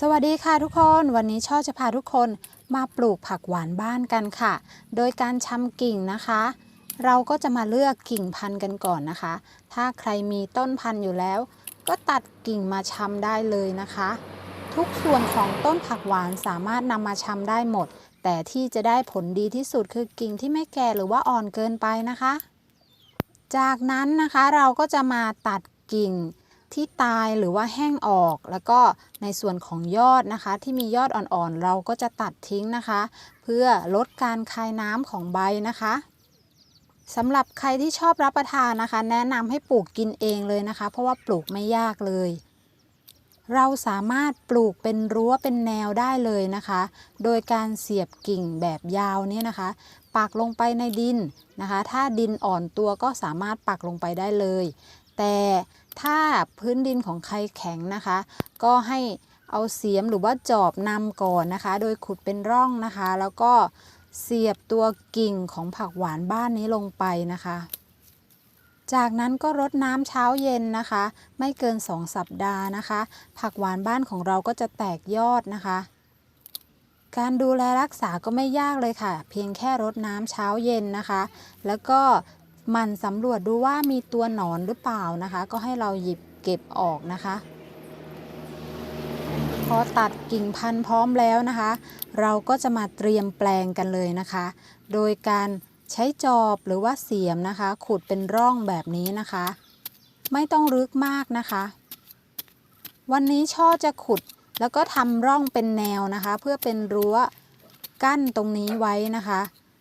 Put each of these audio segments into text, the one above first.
สวัสดีค่ะทุกคนวันนี้ช่อจะพาทุกคนมาปลูกผักหวานบ้านกันค่ะ โดยการชำกิ่งนะคะ เราก็จะมาเลือกกิ่งพันธุ์กันก่อนนะคะ ถ้าใครมีต้นพันธุ์อยู่แล้ว ก็ตัดกิ่งมาชำได้เลยนะคะ ทุกส่วนของต้นผักหวานสามารถนำมาชำได้หมด แต่ที่จะได้ผลดีที่สุดคือกิ่งที่ไม่แก่หรือว่าอ่อนเกินไปนะคะ จากนั้นนะคะเราก็จะมาตัดกิ่ง ที่ตายหรือว่าแห้งออก แล้วก็ในส่วนของยอดนะคะ ที่มียอดอ่อนๆ เราก็จะตัดทิ้งนะคะ เพื่อลดการคายน้ำของใบนะคะสำหรับใครที่ชอบรับประทานนะคะ แนะนำให้ปลูกกินเองเลยนะคะ เพราะว่าปลูกไม่ยากเลย เราสามารถปลูกเป็นรั้วเป็นแนวได้เลยนะคะ โดยการเสียบกิ่งแบบยาวเนี่ยนะคะ ปักลงไปในดินนะคะ ถ้าดินอ่อนตัวก็สามารถปักลงไปได้เลย แต่ ถ้าพื้นดินของใครแข็งนะคะ ก็ให้เอาเสียมหรือว่าจอบนำก่อนนะคะ โดยขุดเป็นร่องนะคะ แล้วก็เสียบตัวกิ่งของผักหวานบ้านนี้ลงไปนะคะ จากนั้นก็รดน้ำเช้าเย็นนะคะ ไม่เกิน 2 สัปดาห์นะคะ ผักหวานบ้านของเราก็จะแตกยอดนะคะ การดูแลรักษาก็ไม่ยากเลยค่ะ เพียงแค่รดน้ำเช้าเย็นนะคะ แล้วก็ มันสำรวจดูว่ามีตัวหนอนหรือเปล่านะคะ ก็ให้เราหยิบเก็บออกนะคะ พอตัดกิ่งพันธุ์พร้อมแล้วนะคะ เราก็จะมาเตรียมแปลงกันเลยนะคะ โดยการใช้จอบหรือว่าเสียมนะคะ ขุดเป็นร่องแบบนี้นะคะ ไม่ต้องลึกมากนะคะ วันนี้ช่อจะขุดแล้วก็ทำร่องเป็นแนวนะคะ เพื่อเป็นรั้วกั้นตรงนี้ไว้นะคะ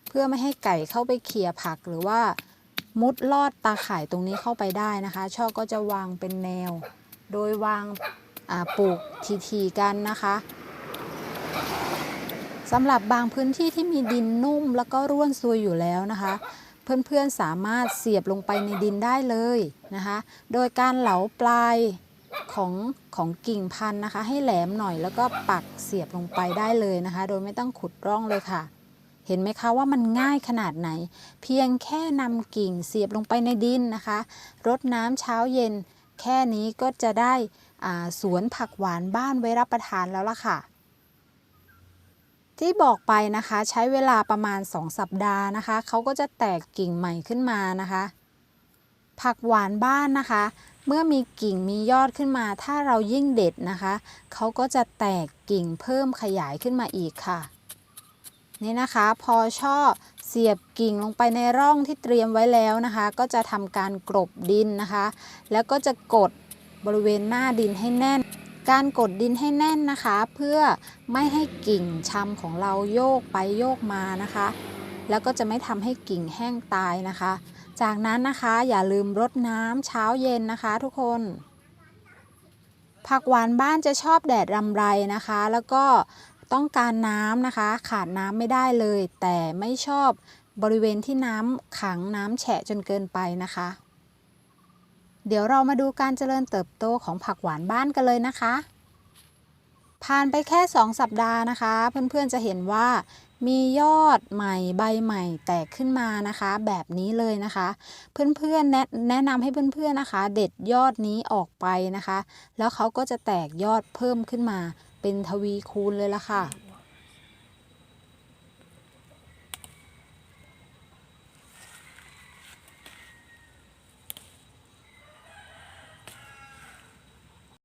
เพื่อไม่ให้ไก่เข้าไปเขี่ยผักหรือว่า มุดลอดตาข่ายตรงนี้เข้าไปได้นะคะ ช่อก็จะวางเป็นแนว โดยวางาปลูกทีๆกันนะคะสำหรับบางพื้นที่ที่มีดินนุ่มแล้วก็ร่วนซุยอยู่แล้วนะคะ เพื่อนๆสามารถเสียบลงไปในดินได้เลยนะคะ โดยการเหลาปลายของของกิ่งพันธุ์นะคะ ให้แหลมหน่อยแล้วก็ปักเสียบลงไปได้เลยนะคะ โดยไม่ต้องขุดร่องเลยค่ะ เห็นไหมคะว่ามันง่ายขนาดไหน เพียงแค่นำกิ่งเสียบลงไปในดินนะคะ รดน้ำเช้าเย็น แค่นี้ก็จะได้สวนผักหวานบ้านไว้รับประทานแล้วล่ะค่ะ ที่บอกไปนะคะใช้เวลาประมาณ 2 สัปดาห์นะคะ เขาก็จะแตกกิ่งใหม่ขึ้นมานะคะ ผักหวานบ้านนะคะ เมื่อมีกิ่งมียอดขึ้นมา ถ้าเรายิ่งเด็ดนะคะ เขาก็จะแตกกิ่งเพิ่มขยายขึ้นมาอีกค่ะ นี่นะคะ พอช่อเสียบกิ่งลงไปในร่องที่เตรียมไว้แล้วนะคะ ก็จะทำการกลบดินนะคะ แล้วก็จะกดบริเวณหน้าดินให้แน่น การกดดินให้แน่นนะคะ เพื่อไม่ให้กิ่งชำของเราโยกไปโยกมานะคะ แล้วก็จะไม่ทำให้กิ่งแห้งตายนะคะ จากนั้นนะคะอย่าลืมรดน้ำเช้าเย็นนะคะ ทุกคนผักหวานบ้านจะชอบแดดรำไรนะคะ แล้วก็ ต้องการน้ำนะคะ ขาดน้ำไม่ได้เลย แต่ไม่ชอบบริเวณที่น้ำขังน้ำแฉะจนเกินไปนะคะ เดี๋ยวเรามาดูการเจริญเติบโตของผักหวานบ้านกันเลยนะคะ ผ่านไปแค่ 2 สัปดาห์นะคะ เพื่อนๆจะเห็นว่ามียอดใหม่ใบใหม่แตกขึ้นมานะคะ แบบนี้เลยนะคะ เพื่อนๆแนะแนะนำให้เพื่อนๆนะคะ เด็ดยอดนี้ออกไปนะคะ แล้วเขาก็จะแตกยอดเพิ่มขึ้นมา เป็นทวีคูณเลยล่ะค่ะ